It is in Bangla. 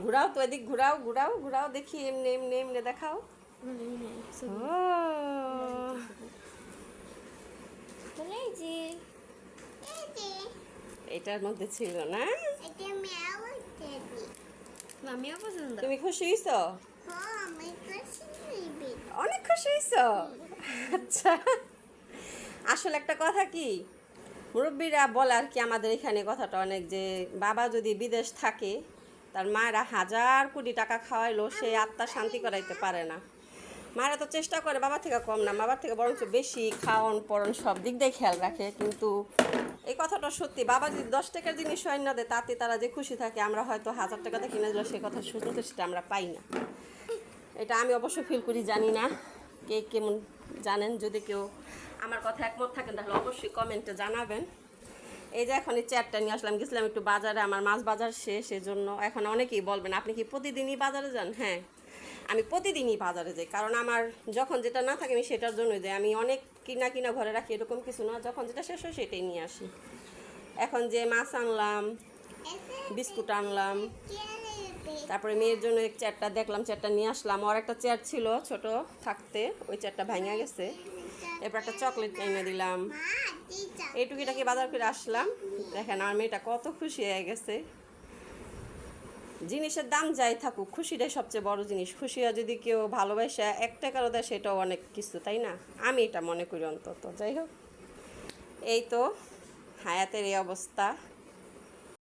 ঘুরাও তো এদিক, ঘুরাও ঘুরাও ঘুরাও, দেখি এমনি এমনি এমনি দেখাও। এটার মধ্যে ছিল না? তুমি খুশি হইছো? অনেক খুশি হইছো? আচ্ছা। আসলে একটা কথা কি? মুরব্বীরা বলার কি আমাদের এখানে কথাটা অনেক যে বাবা যদি বিদেশ থাকে তার মায়েরা হাজার কোটি টাকা খাওয়াইলো, সে আত্মা শান্তি করাইতে পারে না। মায়েরা তো চেষ্টা করে, বাবার থেকে কম না, বাবার থেকে বরঞ্চ বেশি খাওয়ন পরন সব দিক দিয়ে খেয়াল রাখে। কিন্তু এই কথাটা সত্যি, বাবা যদি দশ টাকার জিনিস হয় না দেয়, তাতে তারা যে খুশি থাকে, আমরা হয়তো হাজার টাকাতে কিনে দিলে সে কথা সেটা আমরা পাই না। এটা আমি অবশ্য ফিল করি, জানি না কে কেমন জানেন, যদি কেউ আমার কথা একমত থাকেন, তাহলে অবশ্যই কমেন্টে জানাবেন। এই যে এখন এই চেয়ারটা নিয়ে আসলাম, গেছিলাম একটু বাজারে, আমার মাছ বাজার শেষ, এজন্য এখন অনেকেই বলবেন, আপনি কি প্রতিদিনই বাজারে যান? হ্যাঁ আমি প্রতিদিনই বাজারে যাই, কারণ আমার যখন যেটা না থাকে আমি সেটার জন্যই যাই, আমি অনেক কিনা কিনা ঘরে রাখি, এরকম কিছু না, যখন যেটা শেষ হয় সেটাই নিয়ে আসি। এখন যে মাছ আনলাম, বিস্কুট আনলাম, তারপরে মেয়ের জন্য এক চেয়ারটা দেখলাম চেয়ারটা নিয়ে আসলাম আর একটা চেয়ার ছিল ছোট থাকতে, ওই চেয়ারটা ভাঙা গেছে, এরপর একটা চকলেট এনে দিলাম। এইটুকিটাকে বাজার করে আসলাম। দেখেন আমার মেয়েটা কত খুশি হয়ে গেছে। জিনিসের দাম যাই থাকুক, খুশিটাই সবচেয়ে বড় জিনিস। খুশি যদি কেউ ভালোবাসে, এক টাকারও দেয়, সেটাও অনেক কিছু, তাই না? আমি এটা মনে করি অন্তত। যাই হোক, এই তো হায়াতের এই অবস্থা।